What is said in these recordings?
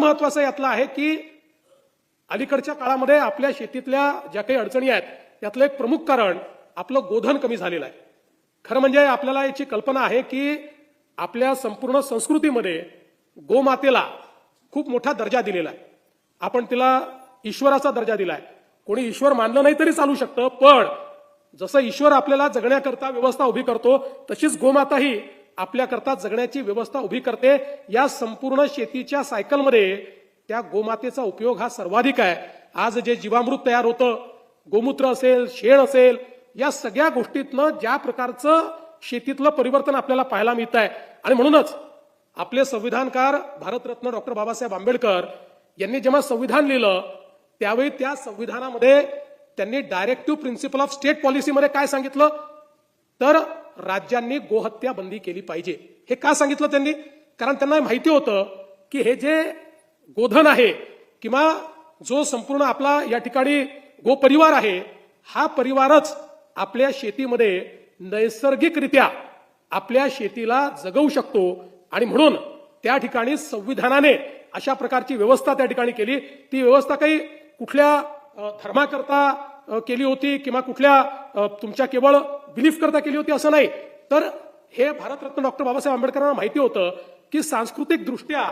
महत्वाचं यातलं आहे की अलीकडच्या काळामध्ये आपल्या शेतीतल्या ज्या काही अडचणी आहेत त्यातलं एक प्रमुख कारण आपलं गोधन कमी झालेलं आहे. खरं म्हणजे आपल्याला याची कल्पना आहे की आपल्या संपूर्ण संस्कृतीमध्ये गोमातेला खूप मोठा दर्जा दिलेला आहे. आपण तिला ईश्वराचा दर्जा दिलाय. कोणी ईश्वर मानलं नाही तरी चालू शकतं पण जसं ईश्वर आपल्याला जगण्याकरता व्यवस्था उभी करतो तशीच गोमाता ही आपल्याकरता जगण्याची व्यवस्था उभी करते या संपूर्ण शेतीच्या सायकलमध्ये त्या गोमातेचा उपयोग हा सर्वाधिक आहे. आज जे जीवामृत तयार होतं गोमूत्र असेल शेण असेल या सगळ्या गोष्टीतनं ज्या प्रकारचं शेतीतलं परिवर्तन आपल्याला पाहायला मिळत आहे आणि म्हणूनच आपले संविधानकार भारतरत्न डॉक्टर बाबासाहेब आंबेडकर यांनी जेव्हा संविधान लिहिलं त्यावेळी त्या संविधानामध्ये त्यांनी डायरेक्टिव्ह प्रिन्सिपल ऑफ स्टेट पॉलिसीमध्ये काय सांगितलं? तर राज्यांनी गोहत्या बंदी केली पाहिजे. हे का सांगितलं त्यांनी? कारण त्यांना माहिती होतं की हे जे गोधन आहे किंवा जो संपूर्ण आपला या ठिकाणी गोपरिवार आहे हा परिवारच आपल्या शेतीमध्ये नैसर्गिकरित्या आपल्या शेतीला जगवू शकतो आणि म्हणून त्या ठिकाणी संविधानाने अशा प्रकारची व्यवस्था त्या ठिकाणी केली. ती व्यवस्था काही कुठल्या धर्माकरता केली होती किंवा कुठल्या तुमच्या केवळ बिलीफ करता केली होती असं नाही. तर हे भारतरत्न डॉक्टर बाबासाहेब आंबेडकरांना माहिती होतं की सांस्कृतिक दृष्ट्या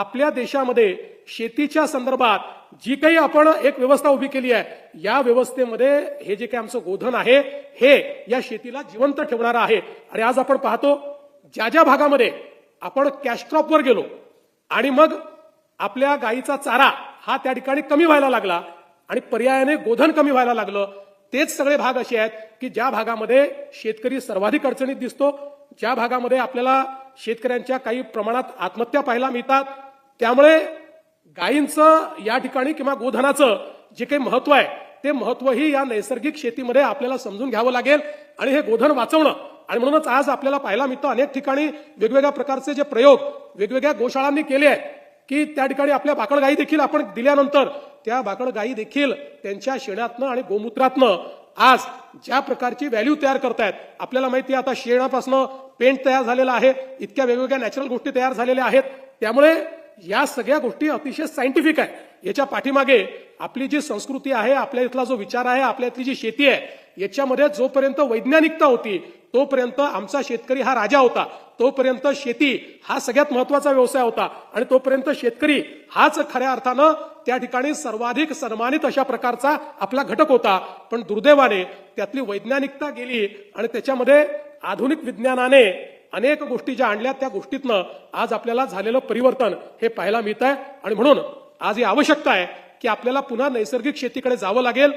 आपल्या देशामध्ये शेतीच्या संदर्भात जी काही आपण एक व्यवस्था उभी केली आहे या व्यवस्थेमध्ये हे जे काही आमचं गोधन आहे हे या शेतीला जिवंत ठेवणारं आहे. आणि आज आपण पाहतो ज्या ज्या भागामध्ये आपण कॅश क्रॉपवर गेलो आणि मग आपल्या गायीचा चारा हा त्या ठिकाणी कमी व्हायला लागला आणि पर्यायाने गोधन कमी व्हायला लागलं तेच सगळे भाग असे आहेत की ज्या भागामध्ये शेतकरी सर्वाधिक अडचणीत दिसतो ज्या भागामध्ये आपल्याला शेतकऱ्यांच्या काही प्रमाणात आत्महत्या पाहायला मिळतात त्यामुळे गायींचं या ठिकाणी किंवा गोधनाचं जे काही महत्त्व आहे ते महत्वही या नैसर्गिक शेतीमध्ये आपल्याला समजून घ्यावं लागेल आणि हे गोधन वाचवणं आणि म्हणूनच आज आपल्याला पाहायला मिळतं अनेक ठिकाणी वेगवेगळ्या प्रकारचे जे प्रयोग वेगवेगळ्या गोशाळांनी केले आहेत की त्या ठिकाणी आपल्या बाकड गायी देखील आपण दिल्यानंतर त्या बाकड गायी देखील त्यांच्या शेणातनं आणि गोमूत्रातनं आज ज्या प्रकारची व्हॅल्यू तयार करतायत आपल्याला माहिती आहे आता शेणापासनं पेंट तयार झालेला आहे इतक्या वेगवेगळ्या नॅचरल गोष्टी तयार झालेल्या आहेत. त्यामुळे या सगळ्या गोष्टी अतिशय सायंटिफिक आहे याच्या पाठीमागे आपली जी संस्कृती आहे आपल्या इथला जो विचार आहे आपल्या इथली जी शेती आहे याच्यामध्ये जोपर्यंत वैज्ञानिकता होती तोपर्यंत आमचा शेतकरी हा राजा होता. तोपर्यंत शेती हा सगळ्यात महत्त्वाचा व्यवसाय होता. आणि तोपर्यंत शेतकरी हाच खऱ्या अर्थानं त्या ठिकाणी सर्वाधिक सन्मानित अशा प्रकारचा आपला घटक होता. पण दुर्दैवाने त्यातली वैज्ञानिकता गेली आणि त्याच्यामध्ये आधुनिक विज्ञानाने अनेक गोष्टी ज्या आणल्या त्या गोष्टीतनं आज आपल्याला झालेलं परिवर्तन हे पाहायला मिळत आहे आणि म्हणून आज ही आवश्यकता आहे की आपल्याला पुन्हा नैसर्गिक शेतीकडे जावं लागेल.